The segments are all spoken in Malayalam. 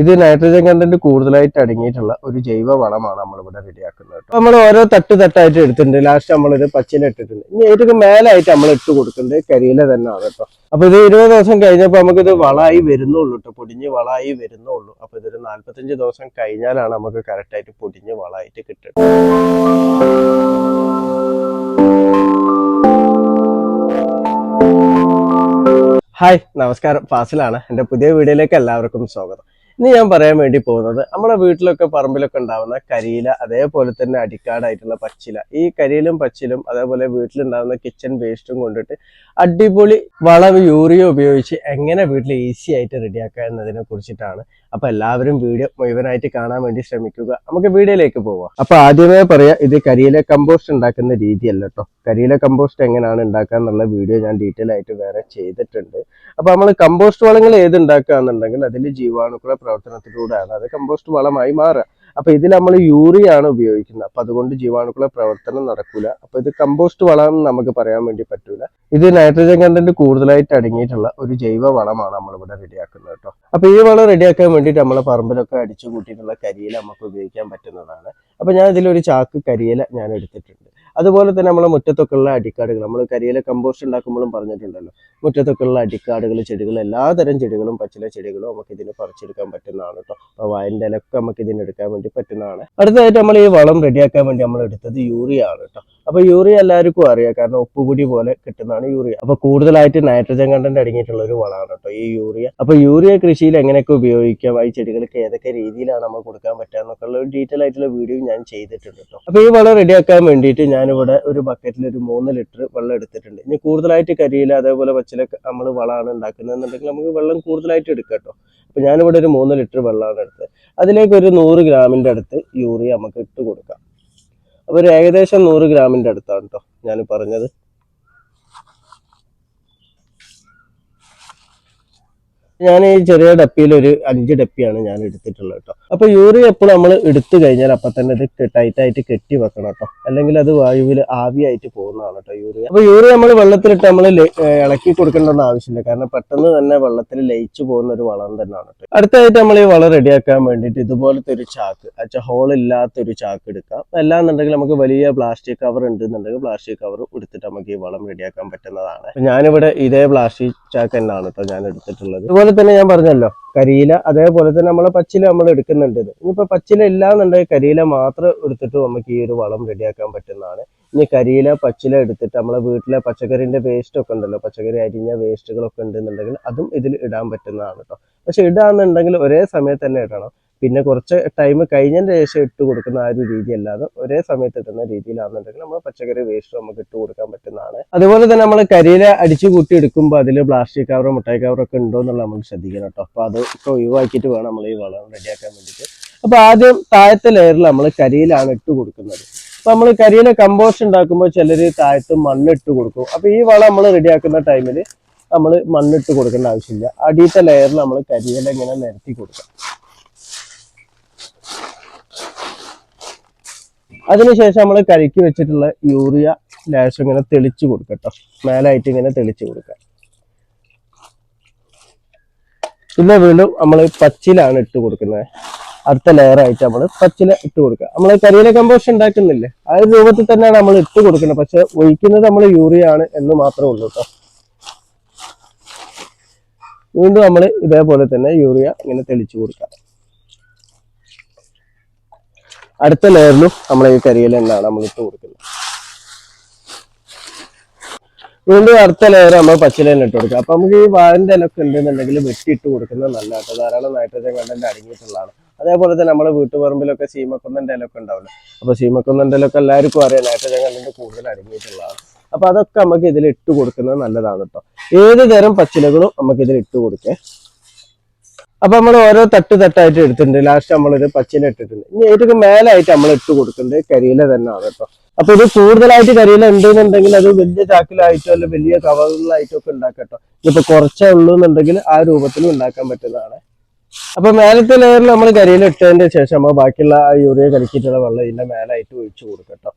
ഇത് നൈട്രജൻ കണ്ടന്റ് കൂടുതലായിട്ട് അടങ്ങിയിട്ടുള്ള ഒരു ജൈവ വളമാണ് നമ്മൾ നമ്മളിവിടെ റെഡിയാക്കുന്നത് കേട്ടോ നമ്മൾ ഓരോ തട്ട് തട്ടായിട്ട് എടുത്തിട്ടുണ്ട്. ലാസ്റ്റ് നമ്മളിത് പച്ചില ഇട്ടിട്ടുണ്ട്. ഇനി ഏറ്റവും മേലായിട്ട് നമ്മൾ ഇട്ട് കൊടുക്കുന്നത് കരിയില തന്നെയാണ് കേട്ടോ അപ്പൊ ഇത് ഇരുപത് ദിവസം കഴിഞ്ഞപ്പോൾ നമുക്കിത് വളമായി വരുന്നുള്ളൂ കേട്ടോ പൊടിഞ്ഞ് വളമായി വരുന്നുള്ളൂ. അപ്പൊ ഇതൊരു നാല്പത്തഞ്ച് ദിവസം കഴിഞ്ഞാലാണ് നമുക്ക് കറക്റ്റ് ആയിട്ട് പൊടിഞ്ഞ് വളമായിട്ട് കിട്ടുന്നത്. ഹായ് നമസ്കാരം. ഫാസിലാണ്. എന്റെ പുതിയ വീഡിയോയിലേക്ക് എല്ലാവർക്കും സ്വാഗതം. ഇന്ന് ഞാൻ പറയാൻ വേണ്ടി പോകുന്നത് നമ്മുടെ വീട്ടിലൊക്കെ പറമ്പിലൊക്കെ ഉണ്ടാവുന്ന കരിയില അതേപോലെ തന്നെ അടിക്കാടായിട്ടുള്ള പച്ചില. ഈ കരിയിലും പച്ചിലും അതേപോലെ വീട്ടിലുണ്ടാവുന്ന കിച്ചൺ വേസ്റ്റും കൊണ്ടിട്ട് അടിപൊളി വളവ് യൂറിയ ഉപയോഗിച്ച് എങ്ങനെ വീട്ടിൽ ഈസി ആയിട്ട് റെഡിയാക്കുക എന്നതിനെ കുറിച്ചിട്ടാണ്. അപ്പൊ എല്ലാവരും വീഡിയോ മുഴുവനായിട്ട് കാണാൻ വേണ്ടി ശ്രമിക്കുക. നമുക്ക് വീഡിയോയിലേക്ക് പോവാം. അപ്പൊ ആദ്യമേ പറയാം ഇത് കരിയില കമ്പോസ്റ്റ് ഉണ്ടാക്കുന്ന രീതിയല്ല കേട്ടോ കരിയില കമ്പോസ്റ്റ് എങ്ങനെയാണ് ഉണ്ടാക്കുക എന്നുള്ള വീഡിയോ ഞാൻ ഡീറ്റെയിൽ ആയിട്ട് വേറെ ചെയ്തിട്ടുണ്ട്. അപ്പൊ നമ്മൾ കമ്പോസ്റ്റ് വളങ്ങൾ ഏത് ഉണ്ടാക്കുക എന്നുണ്ടെങ്കിൽ അതിൽ ജീവാണുക്കളുടെ പ്രവർത്തനത്തിലൂടെയാണ്. അത് കമ്പോസ്റ്റ് വളമായി മാറുക. അപ്പൊ ഇതിൽ നമ്മൾ യൂറിയ ആണ് ഉപയോഗിക്കുന്നത്. അപ്പൊ അതുകൊണ്ട് ജീവാണുക്കളുടെ പ്രവർത്തനം നടക്കൂല. അപ്പൊ ഇത് കമ്പോസ്റ്റ് വളം നമുക്ക് പറയാൻ വേണ്ടി പറ്റൂല. ഇത് നൈട്രജൻ കണ്ടന്റ് കൂടുതലായിട്ട് അടങ്ങിയിട്ടുള്ള ഒരു ജൈവ വളമാണ് നമ്മളിവിടെ റെഡിയാക്കുന്നത് കേട്ടോ അപ്പൊ ഈ വളം റെഡിയാക്കാൻ വേണ്ടിയിട്ട് നമ്മളെ പറമ്പിലൊക്കെ അടിച്ചു കൂട്ടിയിട്ടുള്ള കരിയില നമുക്ക് ഉപയോഗിക്കാൻ പറ്റുന്നതാണ്. അപ്പൊ ഞാൻ ഇതിലൊരു ചാക്ക് കരിയില ഞാൻ എടുത്തിട്ടുണ്ട്. അതുപോലെ തന്നെ നമ്മളെ മുറ്റത്തൊക്കെയുള്ള അടിക്കാടുകൾ നമ്മൾ കരിയില കമ്പോസ്റ്റ് ഉണ്ടാക്കുമ്പോഴും പറഞ്ഞിട്ടുണ്ടല്ലോ. മുറ്റത്തൊക്കെയുള്ള അടിക്കാടുകൾ ചെടികൾ എല്ലാതരം ചെടികളും പച്ചില ചെടികളും നമുക്ക് ഇതിന് പറിച്ചെടുക്കാൻ പറ്റുന്നതാണ് കേട്ടോ അപ്പോൾ വയലിന്റെ ഇലക്കെ നമുക്ക് ഇതിന് എടുക്കാൻ വേണ്ടി പറ്റുന്നതാണ്. അടുത്തതായിട്ട് നമ്മൾ ഈ വളം റെഡിയാക്കാൻ വേണ്ടി നമ്മൾ എടുത്തത് യൂറിയ ആണ് കേട്ടോ അപ്പൊ യൂറിയ എല്ലാവർക്കും അറിയാം. കാരണം ഉപ്പുപൊടി പോലെ കിട്ടുന്നതാണ് യൂറിയ. അപ്പൊ കൂടുതലായിട്ട് നൈട്രജൻ കണ്ടന്റ് അടങ്ങിയിട്ടുള്ള ഒരു വളമാണ് കേട്ടോ ഈ യൂറിയ. അപ്പൊ യൂറിയ കൃഷിയിൽ എങ്ങനെയൊക്കെ ഉപയോഗിക്കാം? ഈ ചെടികൾക്ക് ഏതൊക്കെ രീതിയിലാണ് നമ്മൾ കൊടുക്കാൻ പറ്റുക എന്നൊക്കെ ഉള്ള ഒരു ഡീറ്റെയിൽ ആയിട്ടുള്ള വീഡിയോ ഞാൻ ചെയ്തിട്ടുണ്ട് കേട്ടോ. അപ്പൊ ഈ വളം റെഡിയാക്കാൻ വേണ്ടിയിട്ട് ഞാനിവിടെ ഒരു ബക്കറ്റിൽ ഒരു മൂന്ന് ലിറ്റർ വെള്ളം എടുത്തിട്ടുണ്ട്. ഇനി കൂടുതലായിട്ട് കരിയില അതേപോലെ പച്ചിലൊക്കെ നമ്മൾ വളമാണ് ഉണ്ടാക്കുന്നതെന്നുണ്ടെങ്കിൽ നമുക്ക് വെള്ളം കൂടുതലായിട്ട് എടുക്കാം കേട്ടോ. അപ്പൊ ഞാനിവിടെ ഒരു മൂന്ന് ലിറ്റർ വെള്ളമാണ് എടുത്തത്. അതിലേക്ക് ഒരു നൂറ് ഗ്രാമിന്റെ അടുത്ത് യൂറിയ നമുക്ക് ഇട്ട് കൊടുക്കാം. ഒരു ഏകദേശം നൂറ് ഗ്രാമിന്റെ അടുത്താണ് കേട്ടോ ഞാൻ പറഞ്ഞത്. ഞാൻ ഈ ചെറിയ ഡപ്പിയിൽ ഒരു അഞ്ച് ഡപ്പിയാണ് ഞാൻ എടുത്തിട്ടുള്ളത് കേട്ടോ അപ്പൊ യൂറിയ എപ്പോഴും നമ്മൾ എടുത്തു കഴിഞ്ഞാൽ അപ്പൊ തന്നെ ഇത് ടൈറ്റ് ആയിട്ട് കെട്ടി വെക്കണം കേട്ടോ അല്ലെങ്കിൽ അത് വായുവിൽ ആവിയായിട്ട് പോകുന്നതാണ് കേട്ടോ യൂറിയ അപ്പൊ യൂറിയ നമ്മൾ വെള്ളത്തിലിട്ട് നമ്മൾ ഇളക്കി കൊടുക്കേണ്ടെന്ന് ആവശ്യമില്ല. കാരണം പെട്ടെന്ന് തന്നെ വെള്ളത്തിൽ ലയിച്ചു പോകുന്ന ഒരു വളം തന്നെയാണ് കേട്ടോ അടുത്തായിട്ട് നമ്മൾ ഈ വളം റെഡിയാക്കാൻ വേണ്ടിയിട്ട് ഇതുപോലത്തെ ഒരു ചാക്ക് അച്ഛാ ഹോൾ ഇല്ലാത്ത ഒരു ചാക്ക് എടുക്കാം. അല്ലാന്നുണ്ടെങ്കിൽ നമുക്ക് വലിയ പ്ലാസ്റ്റിക് കവർ ഉണ്ടെന്നുണ്ടെങ്കിൽ പ്ലാസ്റ്റിക് കവർ എടുത്തിട്ട് നമുക്ക് ഈ വളം റെഡിയാക്കാൻ പറ്റുന്നതാണ്. ഞാനിവിടെ ഇതേ പ്ലാസ്റ്റിക് ചാക്ക് തന്നെയാണ് കേട്ടോ ഞാൻ എടുത്തിട്ടുള്ളത്. അതുപോലെ തന്നെ ഞാൻ പറഞ്ഞല്ലോ കരിയില അതേപോലെ തന്നെ നമ്മളെ പച്ചില നമ്മൾ എടുക്കുന്നുണ്ട് ഇത്. ഇനിയിപ്പോ പച്ചില ഇല്ലാന്നുണ്ടെങ്കിൽ കരിയില മാത്രം എടുത്തിട്ട് നമുക്ക് ഈ ഒരു വളം റെഡിയാക്കാൻ പറ്റുന്നതാണ്. ഇനി കരിയില പച്ചില എടുത്തിട്ട് നമ്മളെ വീട്ടിലെ പച്ചക്കറിന്റെ വേസ്റ്റ് ഒക്കെ ഉണ്ടല്ലോ പച്ചക്കറി അരിഞ്ഞ വേസ്റ്റുകളൊക്കെ ഉണ്ടെന്നുണ്ടെങ്കിൽ അതും ഇതിൽ ഇടാൻ പറ്റുന്നതാണ് കേട്ടോ പക്ഷെ ഇടാന്നുണ്ടെങ്കിൽ ഒരേ സമയത്ത് തന്നെ ഇടണം. പിന്നെ കുറച്ച് ടൈം കഴിഞ്ഞതിന് ശേഷം ഇട്ട് കൊടുക്കുന്ന ആ ഒരു രീതി അല്ലാതെ ഒരേ സമയത്ത് ഇടുന്ന രീതിയിലാണെന്നുണ്ടെങ്കിൽ നമ്മൾ പച്ചക്കറി വേസ്റ്റ് നമുക്ക് ഇട്ട് കൊടുക്കാൻ പറ്റുന്നതാണ്. അതുപോലെ തന്നെ നമ്മൾ കരിയില അടിച്ചു കൂട്ടി എടുക്കുമ്പോൾ അതിൽ പ്ലാസ്റ്റിക് കവറോ മുട്ടായി കവറോ ഒക്കെ ഉണ്ടോ എന്നുള്ള നമ്മൾ ശ്രദ്ധിക്കണം കേട്ടോ. അപ്പോൾ അത് ഇപ്പൊ ഒഴിവാക്കിയിട്ട് വേണം നമ്മൾ ഈ വളം റെഡിയാക്കാൻ വേണ്ടിയിട്ട്. അപ്പോൾ ആദ്യം താഴത്തെ ലെയറിൽ നമ്മൾ കരിയിലാണ് ഇട്ട് കൊടുക്കുന്നത്. അപ്പൊ നമ്മൾ കരിയില കമ്പോസ്റ്റ് ഉണ്ടാക്കുമ്പോൾ ചിലർ താഴത്ത് മണ്ണിട്ട് കൊടുക്കും. അപ്പൊ ഈ വളം നമ്മൾ റെഡിയാക്കുന്ന ടൈമിൽ നമ്മൾ മണ്ണിട്ട് കൊടുക്കേണ്ട ആവശ്യമില്ല. അടിയത്തെ ലെയറിൽ നമ്മൾ കരിയില ഇങ്ങനെ നിരത്തി കൊടുക്കാം. അതിനുശേഷം നമ്മൾ കഴുക്കി വെച്ചിട്ടുള്ള യൂറിയ ലാഷ് ഇങ്ങനെ തെളിച്ചു കൊടുക്കട്ടോ മേലായിട്ട് ഇങ്ങനെ തെളിച്ചു കൊടുക്കാം. പിന്നെ വീണ്ടും നമ്മൾ പച്ചിലാണ് ഇട്ട് കൊടുക്കുന്നത്. അടുത്ത ലെയർ ആയിട്ട് നമ്മൾ പച്ചില ഇട്ട് കൊടുക്കുക. നമ്മൾ കരിയില കമ്പോസ്റ്റ് ഉണ്ടാക്കുന്നില്ലേ? ആ ഒരു രൂപത്തിൽ തന്നെയാണ് നമ്മൾ ഇട്ട് കൊടുക്കുന്നത്. പക്ഷെ ഒഴിക്കുന്നത് നമ്മൾ യൂറിയ ആണ് എന്ന് മാത്രമേ ഉള്ളൂ കേട്ടോ വീണ്ടും നമ്മൾ ഇതേപോലെ തന്നെ യൂറിയ ഇങ്ങനെ തെളിച്ചു കൊടുക്കുക അടുത്ത ലെയറിലും നമ്മൾ ഈ കരിയില തന്നെയാണ് നമ്മൾ ഇട്ട് കൊടുക്കുന്നത്. വീണ്ടും അടുത്ത ലെയർ നമ്മൾ പച്ചില തന്നെ ഇട്ട് കൊടുക്കുക. അപ്പൊ നമുക്ക് ഈ വാഴന്റെ ഇലൊക്കെ ഉണ്ടെന്നുണ്ടെങ്കിൽ വെട്ടിയിട്ട് കൊടുക്കുന്നത് നല്ലതാട്ടോ ധാരാളം നൈട്രജൻ കണ്ടന്റ് അടങ്ങിയിട്ടുള്ളതാണ്. അതേപോലെ തന്നെ നമ്മുടെ വീട്ടുപറമ്പിലൊക്കെ സീമക്കുന്നന്റെ ഇലൊക്കെ ഉണ്ടാവില്ല? അപ്പൊ സീമക്കുന്നന്റെ ഇലൊക്കെ എല്ലാവർക്കും അറിയാം നൈട്രജൻ കണ്ടന്റ് കൂടുതൽ അടങ്ങിയിട്ടുള്ളതാണ്. അപ്പൊ അതൊക്കെ നമുക്ക് ഇതിൽ ഇട്ട് കൊടുക്കുന്നത് നല്ലതാണ് കേട്ടോ. ഏത് തരം പച്ചിലകളും നമുക്ക് ഇതിൽ ഇട്ട് കൊടുക്കേ. അപ്പൊ നമ്മൾ ഓരോ തട്ട് തട്ടായിട്ട് എടുത്തിട്ടുണ്ട്. ലാസ്റ്റ് നമ്മളൊരു പച്ചില ഇട്ടിട്ടുണ്ട്. ഇനി ഏറ്റവും മേലായിട്ട് നമ്മൾ ഇട്ട് കൊടുക്കുന്നത് കരിയില തന്നെയാണ് കേട്ടോ. അപ്പൊ ഇത് കൂടുതലായിട്ട് കരിയില ഉണ്ടെന്നുണ്ടെങ്കിൽ അത് വലിയ ചാക്കിലായിട്ടോ അല്ല വലിയ കവറുകളിലായിട്ടോ ഒക്കെ ഉണ്ടാക്കട്ടോ ഇപ്പൊ കുറച്ചേ ഉള്ളൂ എന്നുണ്ടെങ്കിൽ ആ രൂപത്തിൽ ഉണ്ടാക്കാൻ പറ്റുന്നതാണ്. അപ്പൊ മേലത്തെ ലെയറിൽ നമ്മൾ കരിയില ഇട്ടതിന്റെ ശേഷം നമ്മൾ ബാക്കിയുള്ള ആ യൂറിയ കലക്കിയിട്ടുള്ള വെള്ളം ഇതിന്റെ മേലായിട്ട് ഒഴിച്ചു കൊടുക്കട്ടോ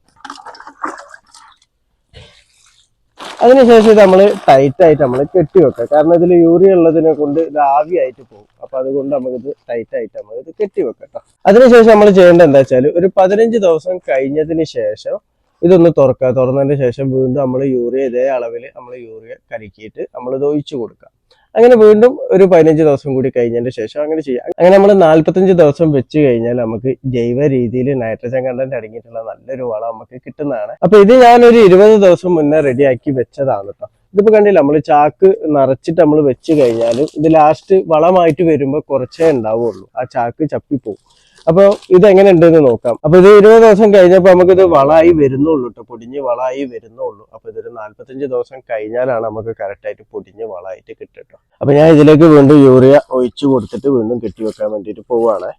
അതിനുശേഷം ഇത് നമ്മൾ ടൈറ്റ് ആയിട്ട് നമ്മൾ കെട്ടി വെക്കുക. കാരണം ഇതിൽ യൂറിയ ഉള്ളതിനെ കൊണ്ട് ഇത് ആവിയായിട്ട് പോകും. അപ്പൊ അതുകൊണ്ട് നമുക്കിത് ടൈറ്റ് ആയിട്ട് നമ്മൾ ഇത് കെട്ടി വെക്കട്ടോ കേട്ടോ. അതിനുശേഷം നമ്മൾ ചെയ്യേണ്ടത് എന്താ വെച്ചാൽ ഒരു പതിനഞ്ച് ദിവസം കഴിഞ്ഞതിന് ശേഷം ഇതൊന്ന് തുറക്കുക. തുറന്നതിന് ശേഷം വീണ്ടും നമ്മൾ യൂറിയ ഇതേ അളവിൽ നമ്മൾ യൂറിയ കലക്കിയിട്ട് നമ്മൾ ഇത് ഒഴിച്ചു കൊടുക്കുക. അങ്ങനെ വീണ്ടും ഒരു പതിനഞ്ച് ദിവസം കൂടി കഴിഞ്ഞതിന് ശേഷം അങ്ങനെ ചെയ്യാം. അങ്ങനെ നമ്മൾ നാല്പത്തഞ്ച് ദിവസം വെച്ച് കഴിഞ്ഞാൽ നമുക്ക് ജൈവ രീതിയിൽ നൈട്രജൻ കണ്ടന്റ് അടങ്ങിയിട്ടുള്ള നല്ലൊരു വളം നമുക്ക് കിട്ടുന്നതാണ്. അപ്പൊ ഇത് ഞാനൊരു ഇരുപത് ദിവസം മുന്നേ റെഡിയാക്കി വെച്ചതാണ് കേട്ടോ ഇതിപ്പോ കണ്ടില്ല നമ്മൾ ചാക്ക് നിറച്ചിട്ട് നമ്മൾ വെച്ച് കഴിഞ്ഞാൽ ഇത് ലാസ്റ്റ് വളമായിട്ട് വരുമ്പോൾ കുറച്ചേ ഉണ്ടാവുള്ളൂ. ആ ചാക്ക് ചപ്പിപ്പോവും. അപ്പൊ ഇത് എങ്ങനെ ഉണ്ടെന്ന് നോക്കാം. അപ്പൊ ഇത് ഇരുപത് ദിവസം കഴിഞ്ഞപ്പോൾ നമുക്ക് ഇത് വളമായി വരുന്നുള്ളൂ കേട്ടോ പൊടിഞ്ഞ് വളമായി വരുന്നുള്ളൂ. അപ്പൊ ഇതൊരു നാല്പത്തഞ്ച് ദിവസം കഴിഞ്ഞാലാണ് നമുക്ക് കറക്റ്റ് ആയിട്ട് പൊടിഞ്ഞ് വളമായിട്ട് കിട്ടും അപ്പൊ ഞാൻ ഇതിലേക്ക് വീണ്ടും യൂറിയ ഒഴിച്ചു കൊടുത്തിട്ട് വീണ്ടും കെട്ടി വെക്കാൻ വേണ്ടിട്ട് പോവാണ്.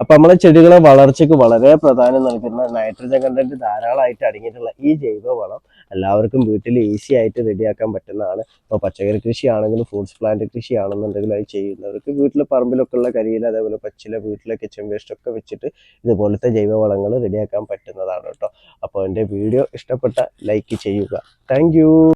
അപ്പൊ നമ്മളെ ചെടികളെ വളർച്ചയ്ക്ക് വളരെ പ്രധാനം നൽകുന്ന നൈട്രജൻ കണ്ടന്റ് ധാരാളമായിട്ട് അടങ്ങിയിട്ടുള്ള ഈ ജൈവ വളം എല്ലാവർക്കും വീട്ടിൽ ഈസി ആയിട്ട് റെഡിയാക്കാൻ പറ്റുന്നതാണ്. ഇപ്പോൾ പച്ചക്കറി കൃഷിയാണെങ്കിലും ഫ്രൂട്ട്സ് പ്ലാന്റ് കൃഷിയാണെന്നുണ്ടെങ്കിലും അത് ചെയ്യുന്നവർക്ക് വീട്ടിൽ പറമ്പിലൊക്കെ ഉള്ള കരിയിൽ അതേപോലെ പച്ചില വീട്ടിലെ കിച്ചൺ വേസ്റ്റ് ഒക്കെ വെച്ചിട്ട് ഇതുപോലത്തെ ജൈവ വളങ്ങൾ റെഡിയാക്കാൻ പറ്റുന്നതാണ് കേട്ടോ. അപ്പോൾ എന്റെ വീഡിയോ ഇഷ്ടപ്പെട്ട ലൈക്ക് ചെയ്യുക. താങ്ക്